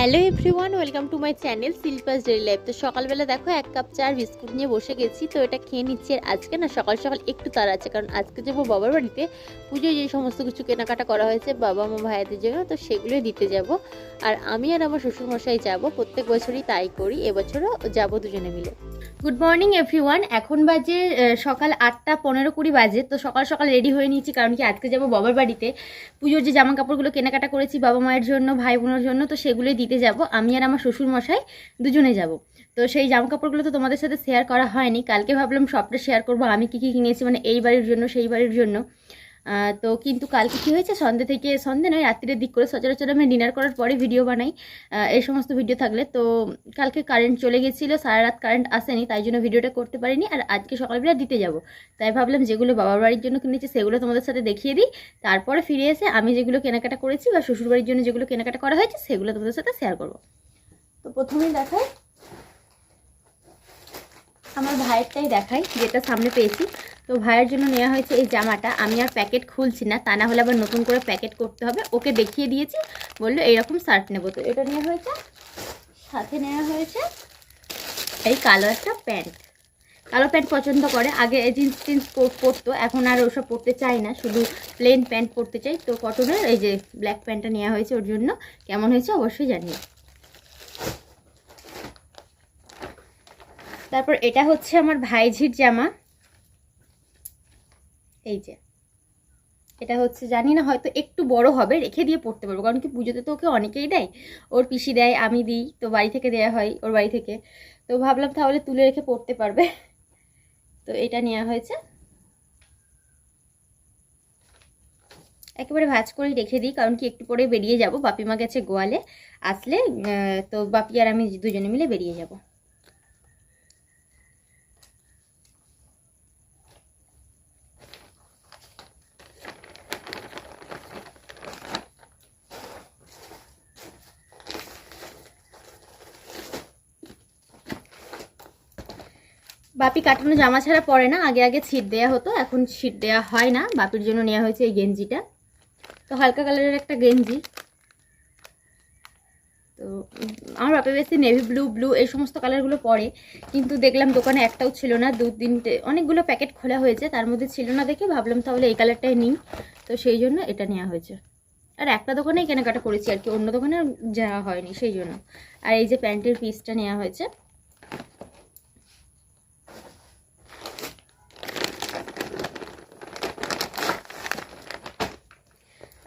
Hello everyone welcome to my channel Shilpa's daily life তো সকালবেলা দেখো এক কাপ চা বিস্কুট নিয়ে বসে গেছি, তো এটা খেয়ে নিচ্ছি। আর আজকে না সকাল সকাল একটু তাড়া আছে, কারণ আজকে যাব বাবার বাড়িতে। পুজোয় যে সমস্ত কিছু কেনাকাটা করা হয়েছে, বাবা মা ভাইদের জন্য, তো সেগুলোই দিতে যাব। আর আমি আর আমার শ্বশুরমশাই যাব, প্রত্যেক বছরই তাই করি, এবছরও যাব দুজনে মিলে। গুড মর্নিং এভরিওয়ান এখন বাজে সকাল আটটা পনেরো কুড়ি বাজে, তো সকাল সকাল রেডি হয়ে নিয়েছি, কারণ কি আজকে যাব বাবার বাড়িতে। পুজোর যে জামা কাপড়গুলো কেনাকাটা করেছি বাবা মায়ের জন্য, ভাই বোনের জন্য, তো সেগুলোই দিতে যাব। আমি আর আমার শ্বশুর মশাই দুজনে যাব। তো সেই জামা কাপড়গুলো তো তোমাদের সাথে শেয়ার করা হয়নি। কালকে ভাবলাম সবটা শেয়ার করব, আমি কী কী কিনেছি মানে এই বাড়ির জন্য, সেই বাড়ির জন্য। তো কিন্তু কালকে কী হয়েছে? সন্ধ্যে থেকে, সন্ধ্যে নয়, রাত্রির দিক করে সচরাচর আমি ডিনার করার পরে ভিডিও বানাই এই সমস্ত ভিডিও থাকলে। তো কালকে কারেন্ট চলে গেছিল, সারা রাত কারেন্ট আসেনি, তাই জন্য ভিডিওটা করতে পারিনি, আর আজকে সকালবেলা দিতে যাব। তাই ভাবলাম যেগুলো বাবার বাড়ির জন্য কিনেছি, সেগুলো তোমাদের সাথে দেখিয়ে দিই। তারপরে ফিরে এসে আমি যেগুলো কেনাকাটা করেছি বা শ্বশুরবাড়ির জন্য যেগুলো কেনাকাটা করা হয়েছে, সেগুলো তোমাদের সাথে শেয়ার করব। তো প্রথমেই দেখাই। আমার ভাইয়েরটাই দেখাই, যেটা সামনে পেয়েছি। তো ভাইয়ের জন্য নেওয়া হয়েছে এই জামাটা। আমি আর প্যাকেট খুলছি না, তা না হলে আবার নতুন করে প্যাকেট করতে হবে। ওকে দেখিয়ে দিয়েছি, বলল এইরকম শার্ট নেব। তো এটা নেওয়া হয়েছে, সাথে নেওয়া হয়েছে এই কালো একটা প্যান্ট। কালো প্যান্ট পছন্দ করে, আগে জিন্স টিন্স পরতো, এখন আর ওসব পরতে চায় না, শুধু প্লেন প্যান্ট পরতে চাই। তো কটনের এই যে ব্ল্যাক প্যান্টটা নেওয়া হয়েছে ওর জন্য, কেমন হয়েছে অবশ্যই জানিও। তারপর এটা হচ্ছে আমার ভাইঝির জামা। এই যে। এটা হচ্ছে জানি না, হয়তো একটু বড় হবে, রেখে দিয়ে পড়তে পারব। কারণ কি পুজোতে তো ওকে অনেকেই দেয়। ওর পিসি দেয়, আমি দিই, তো বাড়ি থেকে দেওয়া হয়, ওর বাড়ি থেকে। তো ভাবলাম তাহলে তুলে রেখে পড়তে পারবে। তো এটা নেওয়া হয়েছে। একেবারে ভাজ করে রেখে দিই, কারণ কি একটু পরে বেরিয়ে যাব। বাপিমা গেছে গোয়ালে, আসলে তো বাপি আর আমি দুজনে মিলে বেরিয়ে যাব। বাপি কাটানো জামা ছাড়া পরে না, আগে আগে ছিট দেওয়া হতো, এখন ছিট দেওয়া হয় না। বাপির জন্য নেওয়া হয়েছে এই গেঞ্জিটা। তো হালকা কালারের একটা গেঞ্জি। তো আমার বাপে বেশি নেভি ব্লু ব্লু এই সমস্ত কালারগুলো পরে। কিন্তু দেখলাম দোকানে একটাও ছিল না। দু তিনটে অনেকগুলো প্যাকেট খোলা হয়েছে, তার মধ্যে ছিল না দেখে ভাবলাম তাহলে এই কালারটাই নিই। তো সেই জন্য এটা নেওয়া হয়েছে। আর একটা দোকানেই কেনাকাটা করেছি আর কি, অন্য দোকানে যাওয়া হয়নি সেই জন্য। আর এই যে প্যান্টের পিসটা নেওয়া হয়েছে।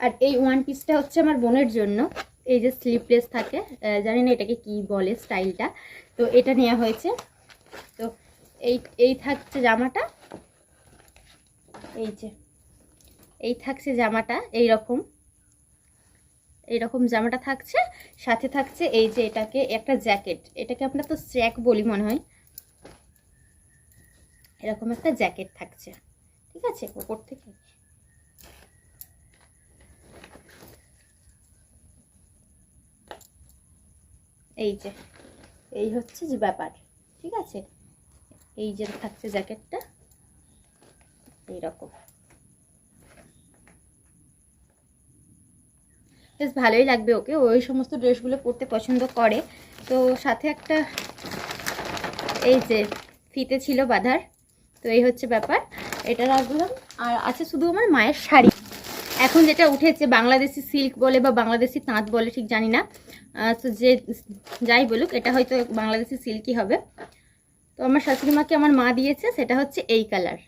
আর এই ওয়ান পিসটা হচ্ছে আমার বোনের জন্য। এই যে স্লিপলেস থাকে জানি না এটাকে কি বলে স্টাইলটা তো এটা নেওয়া হয়েছে। তো এই এই থাকছে জামাটা। এই যে, এই থাকছে জামাটা এই রকম এইরকম জামাটা থাকছে। সাথে থাকছে এই যে এটাকে একটা জ্যাকেট এটাকে আমরা তো স্ট্র্যাক বলি মনে হয়। এরকম একটা জ্যাকেট থাকছে। ঠিক আছে? ওপর থেকে। এই যে, এই হচ্ছে যে ব্যাপার, ঠিক আছে? এই যে থাকছে জ্যাকেটটা, এইরকম। বেশ ভালোই লাগবে ওকে ওই সমস্ত ড্রেসগুলো পরতে পছন্দ করে। তো সাথে একটা এই যে ফিতে ছিল বাঁধার, তো এই হচ্ছে ব্যাপার। এটা রাখলাম। আর আছে শুধু আমার মায়ের শাড়ি। এখন যেটা উঠেছে, বাংলাদেশি সিল্ক বলে বা বাংলাদেশি তাঁত বলে, ঠিক জানি না। তো যে যাই বলুক, এটা হয়তো বাংলাদেশি সিল্কই হবে। তো আমার শাশুড়ি মাকে আমার মা দিয়েছে, সেটা হচ্ছে এই কালার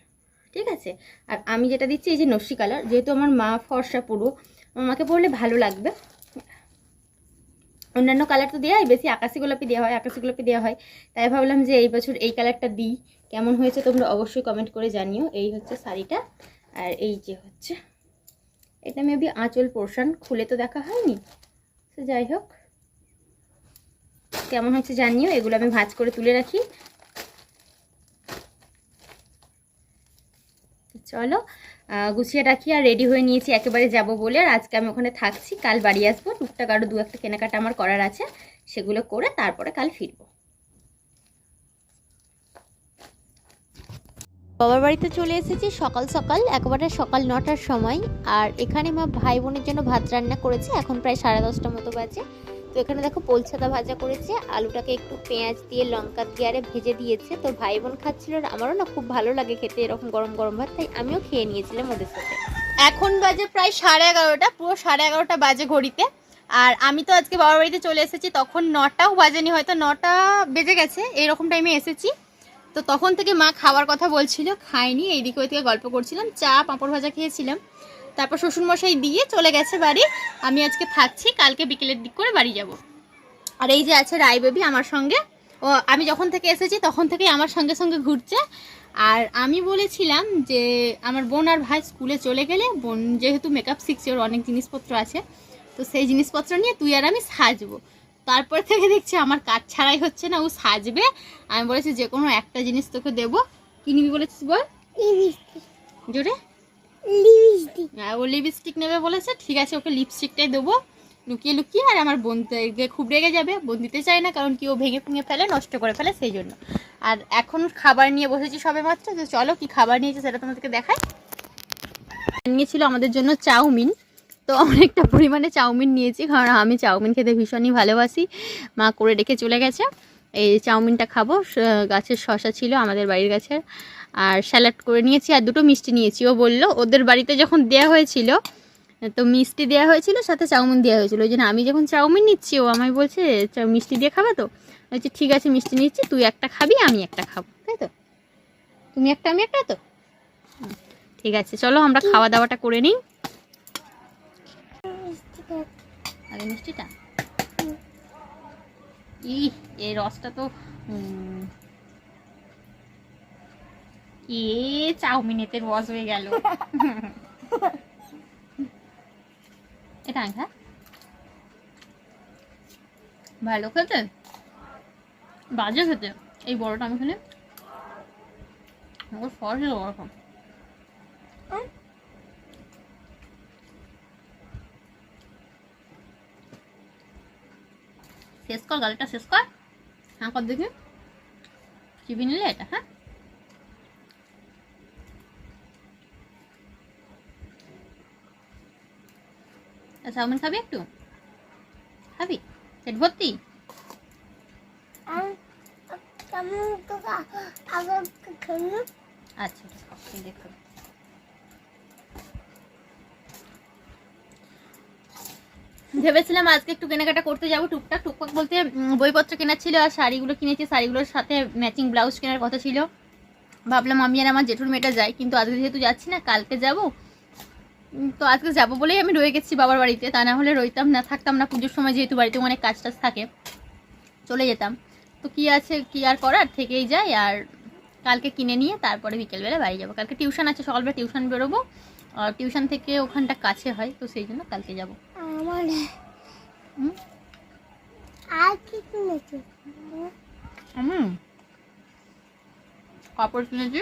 ঠিক আছে? আর আমি যেটা দিচ্ছি, এই যে নস্যি কালার যেহেতু আমার মা ফর্সা পুরো, আমার মাকে পরলে ভালো লাগবে। অন্যান্য কালার তো দেওয়া হয় বেশি আকাশি গোলাপি দেওয়া হয়, আকাশি গোলাপি দেওয়া হয়। তাই ভাবলাম যে এই বছর এই কালারটা দিই। কেমন হয়েছে তোমরা অবশ্যই কমেন্ট করে জানিও। এই হচ্ছে শাড়িটা, আর এই যে হচ্ছে এটা মেবি আঁচল পোর্শন খুলে তো দেখা হয়নি। তো যাই হোক, কেমন হচ্ছে জানিও, এগুলো আমি ভাজ করে তুলে রাখি। চলো গুছিয়ে রাখি আর রেডি হয়ে নিয়েছি, একেবারে যাব বলে। আর আজকে আমি ওখানে থাকছি, কাল বাড়ি আসব। টুকটাক আরও দু একটা কেনাকাটা আমার করার আছে, সেগুলো করে তারপরে কাল ফিরবো। বাবার বাড়িতে চলে এসেছি সকাল সকাল, একেবারে সকাল নটার সময়। আর এখানে মা ভাই বোনের জন্য ভাত রান্না করেছে, এখন প্রায় সাড়ে দশটা মতো বাজে। তো এখানে দেখো পোলছাদা ভাজা করেছে, আলুটাকে একটু পেঁয়াজ দিয়ে, লঙ্কা দিয়ে, আরে ভেজে দিয়েছে। তো ভাই বোন খাচ্ছিল আর আমারও না খুব ভালো লাগে খেতে, এরকম গরম গরম ভাত, তাই আমিও খেয়ে নিয়েছিলাম ওদের সাথে। এখন বাজে প্রায় সাড়ে এগারোটা, পুরো সাড়ে এগারোটা বাজে ঘড়িতে। আর আমি তো আজকে বাবার বাড়িতে চলে এসেছি, তখন নটাও বাজেনি, হয়তো নটা বেজে গেছে এইরকম টাইমে এসেছি। তো তখন থেকে মা খাওয়ার কথা বলছিল, খাইনি, এইদিকে ওইদিকে গল্প করছিলাম, চা, পাঁপড় ভাজা খেয়েছিলাম। তারপর শ্বশুরমশাই দিয়ে চলে গেছে বাড়ি, আমি আজকে থাকছি, কালকে বিকেলের দিক করে বাড়ি যাব। আর এই যে আছে রায় বেবি আমার সঙ্গে, ও, আমি যখন থেকে এসেছি তখন থেকেই আমার সঙ্গে সঙ্গে ঘুরছে। আর আমি বলেছিলাম যে, আমার বোন আর ভাই স্কুলে চলে গেলে, বোন যেহেতু মেকআপ শিখছে, ওর অনেক জিনিসপত্র আছে, তো সেই জিনিসপত্র নিয়ে তুই আর আমি সাজবো। তারপর থেকে দেখছি আমার কাজ ছাড়াই হচ্ছে না ও সাজবে। আমি বলেছি যে কোনো একটা জিনিস তোকে দেবো। কি নিবি বলেছিস বল? জোরে? হ্যাঁ, ও লিপস্টিক নেবে বলেছে। ঠিক আছে ওকে লিপস্টিকটাই দেবো। লুকিয়ে লুকিয়ে আর আমার বোন তো খুব রেগে যাবে। বোন দিতে চায় না কারণ কি ও ভেঙে ভেঙে ফেলে নষ্ট করে ফেলে সেই জন্য। আর এখন খাবার নিয়ে বসেছি সবে মাত্র তো চলো কি খাবার নিয়েছে সেটা তোমাদেরকে দেখায় নিয়েছিল আমাদের জন্য চাউমিন। তো অনেকটা পরিমাণে চাউমিন নিয়েছি কারণ আমি চাউমিন খেতে ভীষণই ভালোবাসি। মা করে রেখে চলে গেছে। এই চাউমিনটা খাব। গাছের শশা ছিল আমাদের বাড়ির গাছের আর স্যালাড করে নিয়েছি আর দুটো মিষ্টি নিয়েছি। ও বলল ওদের বাড়িতে যখন দেওয়া হয়েছিল তো মিষ্টি দেওয়া হয়েছিল সাথে চাউমিন দেওয়া হয়েছিল। ওই জন্য আমি যখন চাউমিন নিচ্ছি ও আমায় বলছে "চা- মিষ্টি দিয়ে খাবে তো? বলছি ঠিক আছে মিষ্টি নিচ্ছি। তুই একটা খাবি আমি একটা খাব। তাই তো? তুমি একটা আমি একটা তো? ঠিক আছে। চলো আমরা খাওয়া দাওয়াটা করে নিই। আগে মিষ্টিটা? ই এই রসটা তো এ চাউমিনেতে রস হয়ে গেল। এটা ভালো খেতে? বাজে খেতে। এই বড়টা আমি খেলে আমার সস ওরকম কর গালটা শেষ কর। হ্যাঁ কর দেখি। চিবি নিলে এটা হ্যাঁ? তা চাউমিন খাবি একটু? খাবি? পেট ভর্তি? আচ্ছা ঠিক আছে, ভেবেছিলাম আজকে একটু কেনাকাটা করতে যাব। টুকটাক টুকটাক বলতে বইপত্র কেনার ছিল আর শাড়িগুলো কিনেছি। শাড়িগুলোর সাথে ম্যাচিং ব্লাউজ কেনার কথা ছিল। ভাবলাম আমি আর আমার জেঠুর মেয়েটা যাই, কিন্তু আজকে যেহেতু যাচ্ছি না, কালকে যাব। তো আজকে যাব বলেই আমি রয়ে গেছি বাবার বাড়িতে। তা না হলে রইতাম না, থাকতাম না পুজোর সময়, যেহেতু বাড়িতে অনেক কাজ টাজ থাকে। চলে যেতাম। তো কি আছে, কি আর করার? থেকেই যাই আর কালকে কিনে নিয়ে তারপরে বিকেলবেলা বাড়ি যাব। কালকে টিউশন আছে, সকালবেলা টিউশন বেরোবো। আর টিউশন থেকে ওখানটা কাছে হয়, তো সেই জন্য কালকে যাব। হুম? আর কি কিনেছো? হুম। কাপড় কিনেছি।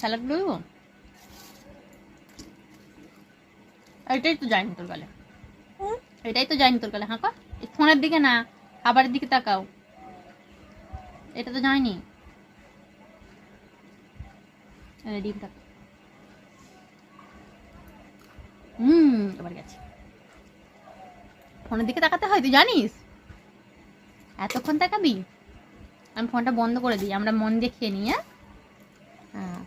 স্যালাড দেবো। এটাই তো যায়নি তোর গালে। এটাই তো যায়নি তোর গালে হাঁকা। ফোনের দিকে না খাবারের দিকে তাকাও। এটা তো যায়নি ডিম তাক হুম, এবার গেছে। ফোনের দিকে তাকাতে হয়, তুই জানিস? এতক্ষণ তাকাবি? আমি ফোনটা বন্ধ করে দিই, আমরা মন দিয়ে খেয়ে নিই হ্যাঁ? হ্যাঁ।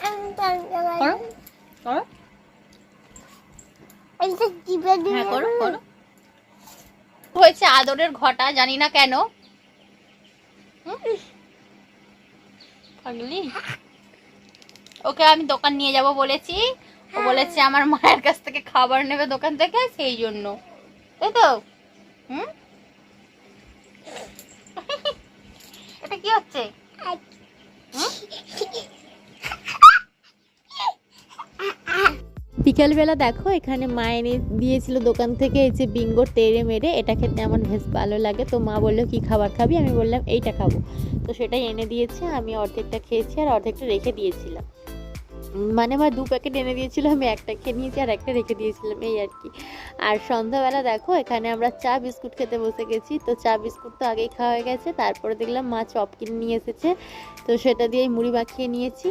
হ্যাঁ হয়েছে আদরের ঘটা, জানি না কেন। ওকে আমি দোকান নিয়ে যাব বলেছি। ও বলেছে আমার মায়ের কাছ থেকে খাবার নেবে দোকান থেকে সেই জন্য। তাই তো? হুম? এটা কি হচ্ছে? বিকালবেলা দেখো এখানে মা এনে দিয়েছিল দোকান থেকে এই যে বিঙ্গো তেড়ে মেরে এটা খেতে আমার বেশ ভালো লাগে। তো মা বলল কি খাবার খাবি? আমি বললাম এইটা খাব। তো সেটাই এনে দিয়েছে আমি অর্ধেকটা খেয়েছি আর অর্ধেকটা রেখে দিয়েছিলাম। মানে আমার দু প্যাকেট এনে দিয়েছিল, আমি একটা খেয়ে নিয়েছি আর একটা রেখে দিয়েছিলাম, এই আর কি। আর সন্ধ্যাবেলা দেখো, এখানে আমরা চা বিস্কুট খেতে বসে গেছি, তো চা বিস্কুট তো আগেই খাওয়া হয়ে গেছে, তারপরে দেখলাম মা চপ কিনে নিয়ে এসেছে, তো সেটা দিয়েই মুড়ি মাখিয়ে নিয়েছি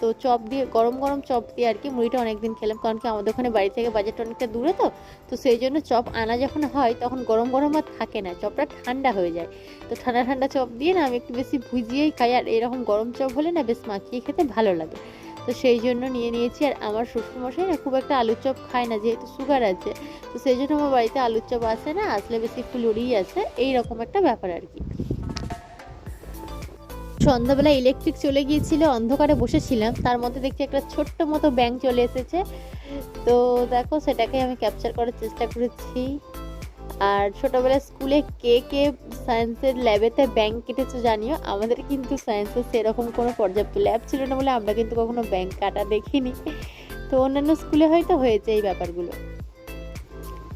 তো চপ দিয়ে, গরম গরম চপ দিয়ে আর কি মুড়িটা অনেকদিন খেলাম, কারণ কি আমাদের ওখানে বাড়ি থেকে বাজারটা অনেকটা দূরে তো তো সেই জন্য চপ আনা যখন হয়, তখন গরম গরম আর থাকে না, চপটা ঠান্ডা হয়ে যায়। তো ঠান্ডা ঠান্ডা চপ দিয়ে না আমি একটু বেশি ভুজিয়েই খাই, আর এরকম গরম চপ হলে না বেশ মাখিয়ে খেতে ভালো লাগে। তো সেই জন্য নিয়ে নিয়েছি। আর আমার শ্বশুরমশাই না খুব একটা আলুর চপ খায় না, যেহেতু সুগার আছে। তো সেই জন্য আমার বাড়িতে আলুর চপ আসে না, আসলে বেশি ফুলুরি আসে এইরকম একটা ব্যাপার আর কি। সন্ধ্যাবেলা ইলেকট্রিক চলে গিয়েছিল, অন্ধকারে বসেছিলাম। তার মধ্যে দেখছি একটা ছোট্ট মতো ব্যাংক চলে এসেছে। তো দেখো সেটাকে আমি ক্যাপচার করার চেষ্টা করেছি। আর ছোটবেলায় স্কুলে কে কে সায়েন্সের ল্যাবেতে ব্যাংক কেটেছে জানিও? আমাদের কিন্তু সায়েন্সের সেরকম কোনো পর্যাপ্ত ল্যাব ছিল না বলে আমরা কিন্তু কখনো ব্যাংক কাটা দেখিনি। তো অন্যান্য স্কুলে হয়তো হয়েছে এই ব্যাপারগুলো।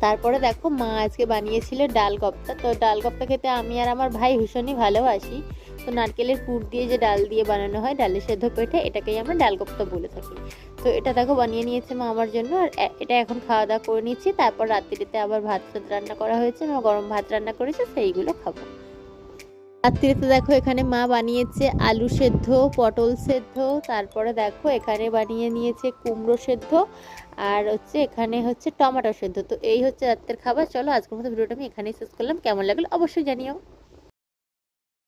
তারপরে দেখো মা আজকে বানিয়েছিল ডাল কপ্তা। তো ডাল কপ্তা খেতে আমি আর আমার ভাই ভীষণই ভালোবাসি। তো নারকেলের পুর দিয়ে যে ডাল দিয়ে বানানো হয়, ডালের সেদ্ধ পেঠে, এটাকেই আমরা ডাল কপ্তা বলে থাকি। তো এটা দেখো বানিয়ে নিয়েছে মা আমার জন্য, আর এটা এখন খাওয়া দাওয়া করে নিচ্ছি। তারপর রাত্রিতে আবার ভাত রান্না করা হয়েছে, মা গরম ভাত রান্না করেছে, সেইগুলো খাব। রাত্রিতে দেখো এখানে মা বানিয়েছে আলু সেদ্ধ, পটল সেদ্ধ, তারপরে দেখো এখানে বানিয়ে নিয়েছে কুমড়ো সেদ্ধ, আর হচ্ছে এখানে হচ্ছে টমেটো সেদ্ধ। তো এই হচ্ছে রাত্রের খাবার। চলো আজকের মতো ভিডিওটা আমি এখানেই শেষ করলাম। কেমন লাগল অবশ্যই জানিও।